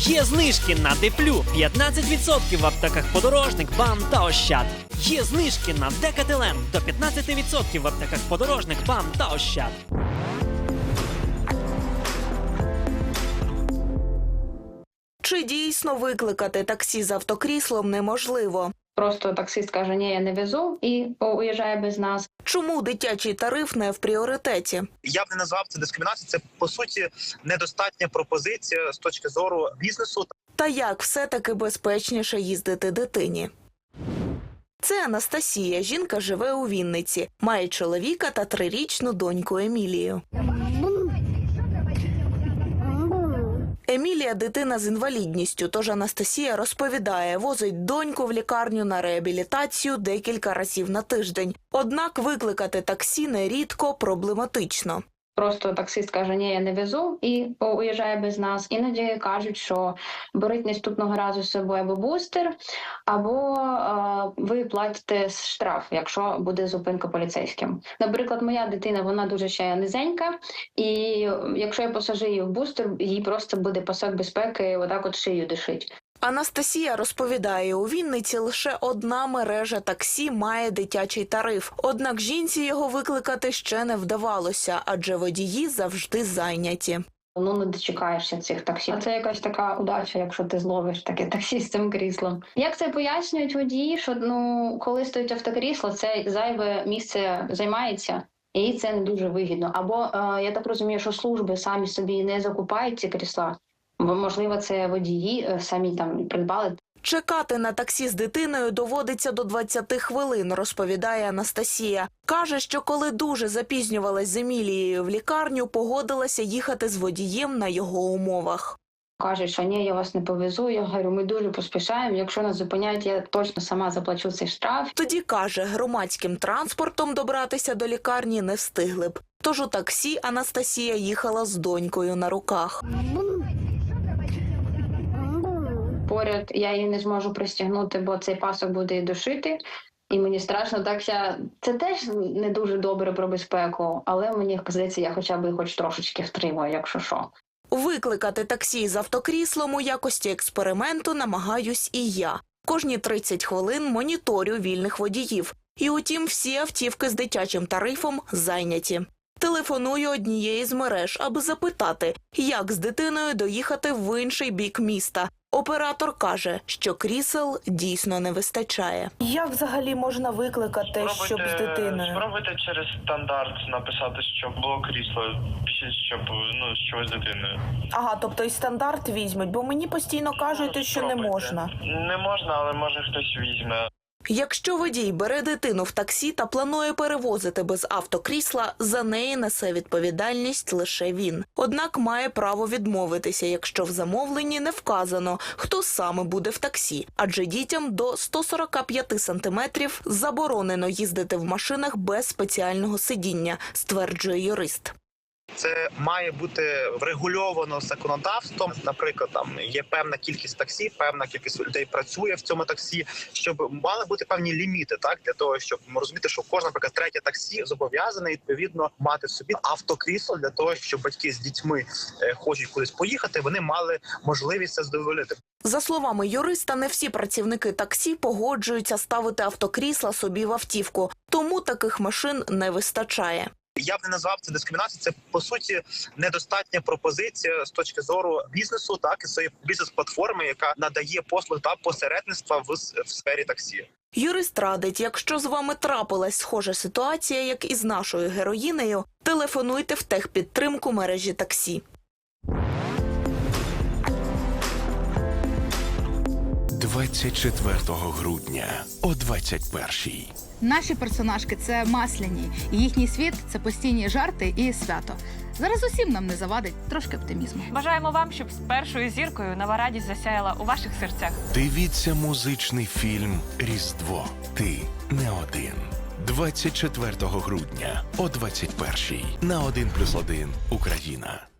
Є знижки на Деплю 15% в аптеках подорожник, БАМ та Ощад. Є знижки на Декателен до 15% в аптеках подорожник, БАМ та Ощад. Чи дійсно викликати таксі з автокріслом неможливо? Просто таксист каже, ні, я не везу і уїжджає без нас. Чому дитячий тариф не в пріоритеті? Я б не назвав це дискримінацією. Це по суті недостатня пропозиція з точки зору бізнесу. Та як все-таки безпечніше їздити дитині? Це Анастасія. Жінка живе у Вінниці, має чоловіка та трирічну доньку Емілію. Емілія дитина з інвалідністю, тож Анастасія розповідає, возить доньку в лікарню на реабілітацію декілька разів на тиждень. Однак викликати таксі нерідко проблематично. Просто таксист каже, ні, я не везу і уїжджає без нас. Іноді кажуть, що беріть наступного разу з собою або бустер, або е, ви платите штраф, якщо буде зупинка поліцейським. Наприклад, моя дитина вона дуже ще низенька, і якщо я посажу її в бустер, їй просто буде пасок безпеки, отак от шию дишить. Анастасія розповідає, у Вінниці лише одна мережа таксі має дитячий тариф. Однак жінці його викликати ще не вдавалося, адже водії завжди зайняті. Ну не дочекаєшся цих таксі. А це якась така удача, якщо ти зловиш таке таксі з цим кріслом. Як це пояснюють водії? Що ну коли стоїть автокрісло, це зайве місце займається. І це не дуже вигідно. Або е, я так розумію, що служби самі собі не закупають ці крісла, можливо це водії е, самі там придбали Чекати на таксі з дитиною доводиться до 20 хвилин, розповідає Анастасія. Каже, що коли дуже запізнювалась з Емілією в лікарню, погодилася їхати з водієм на його умовах. Кажуть, що ні, я вас не повезу. Я говорю, ми дуже поспішаємо. Якщо нас зупиняють, я точно сама заплачу цей штраф. Тоді каже, громадським транспортом добратися до лікарні не встигли б. Тож у таксі Анастасія їхала з донькою на руках. Поряд я її не зможу пристягнути, бо цей пасок буде і душити. І мені страшно, так я це теж не дуже добре про безпеку, але мені здається, я хоча б хоч трошечки втримую, якщо що. Викликати таксі з автокріслом у якості експерименту намагаюсь і я. Кожні 30 хвилин моніторю вільних водіїв. І утім, всі автівки з дитячим тарифом зайняті. Телефоную однієї з мереж, аби запитати, як з дитиною доїхати в інший бік міста. Оператор каже, що крісел дійсно не вистачає. Як взагалі можна викликати, Спробуйте через стандарт написати, щоб було крісло, щоб ну щось з дитиною. Ага, тобто і стандарт візьмуть, бо мені постійно кажуть, Ну, спробуйте. Не можна, але може хтось візьме. Якщо водій бере дитину в таксі та планує перевозити без автокрісла, за неї несе відповідальність лише він. Однак має право відмовитися, якщо в замовленні не вказано, хто саме буде в таксі, адже дітям до 145 сантиметрів заборонено їздити в машинах без спеціального сидіння, стверджує юрист. Це має бути врегульовано законодавством. Наприклад, там є певна кількість таксі, певна кількість людей працює в цьому таксі, щоб мали бути певні ліміти, так для того, щоб розуміти, що кожна наприклад, третє таксі зобов'язане відповідно мати собі автокрісло для того, щоб батьки з дітьми е, хочуть кудись поїхати, вони мали можливість це задовольнити. За словами юриста, не всі працівники таксі погоджуються ставити автокрісла собі в автівку, тому таких машин не вистачає. Я б не назвав це дискримінацією. Це по суті недостатня пропозиція з точки зору бізнесу, так і своєї бізнес-платформи, яка надає послуг та посередництва в, в сфері таксі. Юрист радить, якщо з вами трапилась схожа ситуація, як і з нашою героїнею, телефонуйте в техпідтримку мережі таксі. 24 грудня о 21-й. Наші персонажки це масляні, і їхній світ це постійні жарти і свято. Зараз усім нам не завадить трошки оптимізму. Бажаємо вам, щоб з першою зіркою нова радість засяяла у ваших серцях. Дивіться музичний фільм Різдво. Ти не один. 24 грудня о 21-й на 1+,1 Україна.